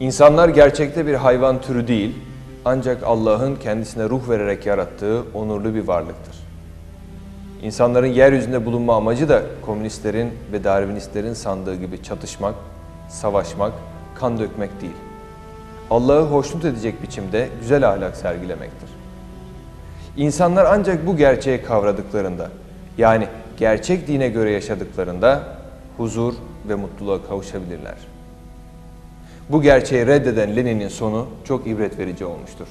İnsanlar gerçekte bir hayvan türü değil, ancak Allah'ın kendisine ruh vererek yarattığı onurlu bir varlıktır. İnsanların yeryüzünde bulunma amacı da komünistlerin ve Darwinistlerin sandığı gibi çatışmak, savaşmak, kan dökmek değil. Allah'ı hoşnut edecek biçimde güzel ahlak sergilemektir. İnsanlar ancak bu gerçeği kavradıklarında, yani gerçek dine göre yaşadıklarında huzur ve mutluluğa kavuşabilirler. Bu gerçeği reddeden Lenin'in sonu çok ibret verici olmuştur.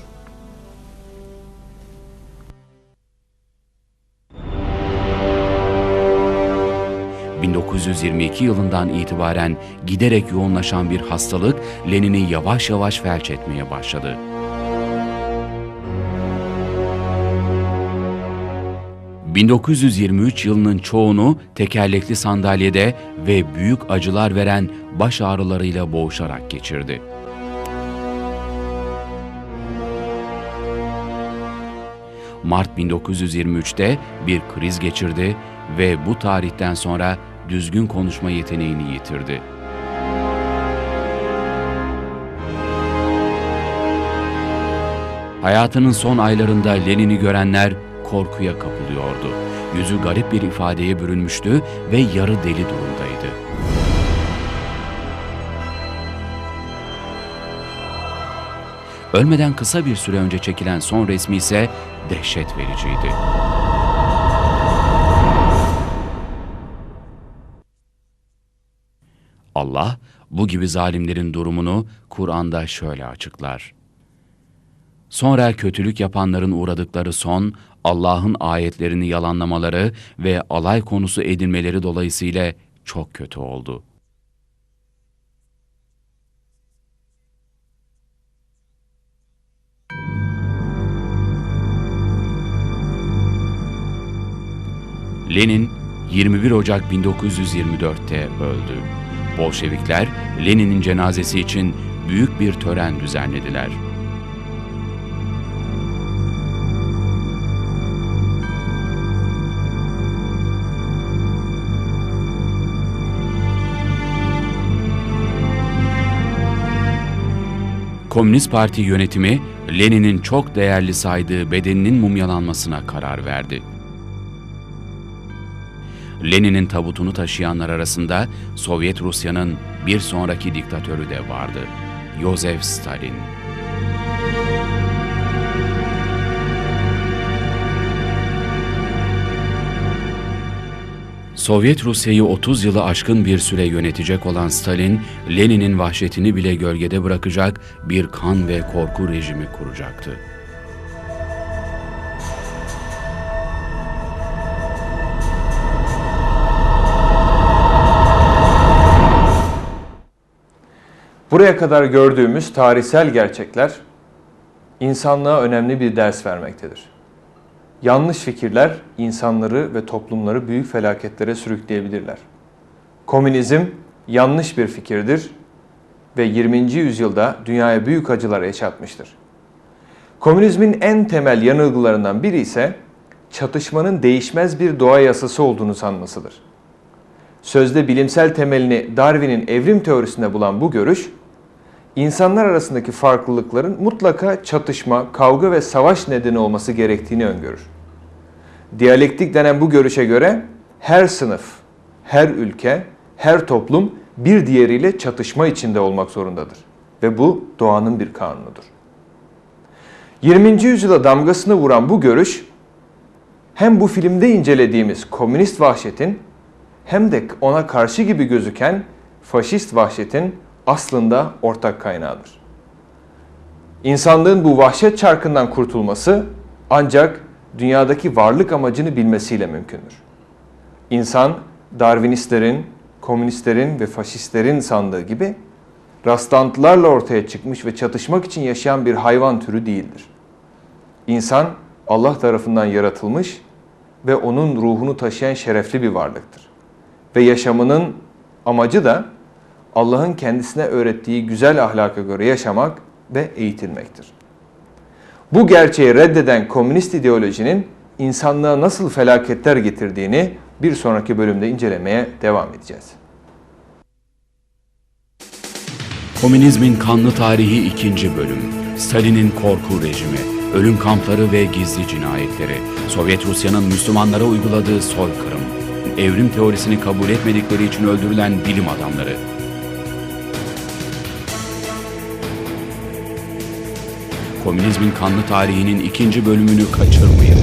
...1922 yılından itibaren giderek yoğunlaşan bir hastalık Lenin'i yavaş yavaş felç etmeye başladı. ...1923 yılının çoğunu tekerlekli sandalyede ve büyük acılar veren baş ağrılarıyla boğuşarak geçirdi. Mart 1923'te bir kriz geçirdi ve bu tarihten sonra düzgün konuşma yeteneğini yitirdi. Hayatının son aylarında Lenin'i görenler korkuya kapılıyordu. Yüzü garip bir ifadeye bürünmüştü ve yarı deli durumdaydı. Ölmeden kısa bir süre önce çekilen son resmi ise dehşet vericiydi. Allah bu gibi zalimlerin durumunu Kur'an'da şöyle açıklar. Sonra kötülük yapanların uğradıkları son, Allah'ın ayetlerini yalanlamaları ve alay konusu edinmeleri dolayısıyla çok kötü oldu. Lenin 21 Ocak 1924'te öldü. Bolşevikler Lenin'in cenazesi için büyük bir tören düzenlediler. Komünist Parti yönetimi Lenin'in çok değerli saydığı bedeninin mumyalanmasına karar verdi. Lenin'in tabutunu taşıyanlar arasında Sovyet Rusya'nın bir sonraki diktatörü de vardı. Yosef Stalin. Sovyet Rusya'yı 30 yılı aşkın bir süre yönetecek olan Stalin, Lenin'in vahşetini bile gölgede bırakacak bir kan ve korku rejimi kuracaktı. Buraya kadar gördüğümüz tarihsel gerçekler insanlığa önemli bir ders vermektedir. Yanlış fikirler insanları ve toplumları büyük felaketlere sürükleyebilirler. Komünizm yanlış bir fikirdir ve 20. yüzyılda dünyaya büyük acılar yaşatmıştır. Komünizmin en temel yanılgılarından biri ise çatışmanın değişmez bir doğa yasası olduğunu sanmasıdır. Sözde bilimsel temelini Darwin'in evrim teorisinde bulan bu görüş, insanlar arasındaki farklılıkların mutlaka çatışma, kavga ve savaş nedeni olması gerektiğini öngörür. Diyalektik denen bu görüşe göre her sınıf, her ülke, her toplum bir diğeriyle çatışma içinde olmak zorundadır. Ve bu doğanın bir kanunudur. 20. yüzyıla damgasını vuran bu görüş, hem bu filmde incelediğimiz komünist vahşetin hem de ona karşı gibi gözüken faşist vahşetin aslında ortak kaynağıdır. İnsanlığın bu vahşet çarkından kurtulması ancak dünyadaki varlık amacını bilmesiyle mümkündür. İnsan Darwinistlerin, komünistlerin ve faşistlerin sandığı gibi rastlantılarla ortaya çıkmış ve çatışmak için yaşayan bir hayvan türü değildir. İnsan Allah tarafından yaratılmış ve onun ruhunu taşıyan şerefli bir varlıktır. Ve yaşamının amacı da Allah'ın kendisine öğrettiği güzel ahlaka göre yaşamak ve eğitilmektir. Bu gerçeği reddeden komünist ideolojinin insanlığa nasıl felaketler getirdiğini bir sonraki bölümde incelemeye devam edeceğiz. Komünizmin kanlı tarihi 2. bölüm. Stalin'in korku rejimi, ölüm kampları ve gizli cinayetleri, Sovyet Rusya'nın Müslümanlara uyguladığı soykırım, evrim teorisini kabul etmedikleri için öldürülen bilim adamları. Komünizmin kanlı tarihinin ikinci bölümünü kaçırmayın.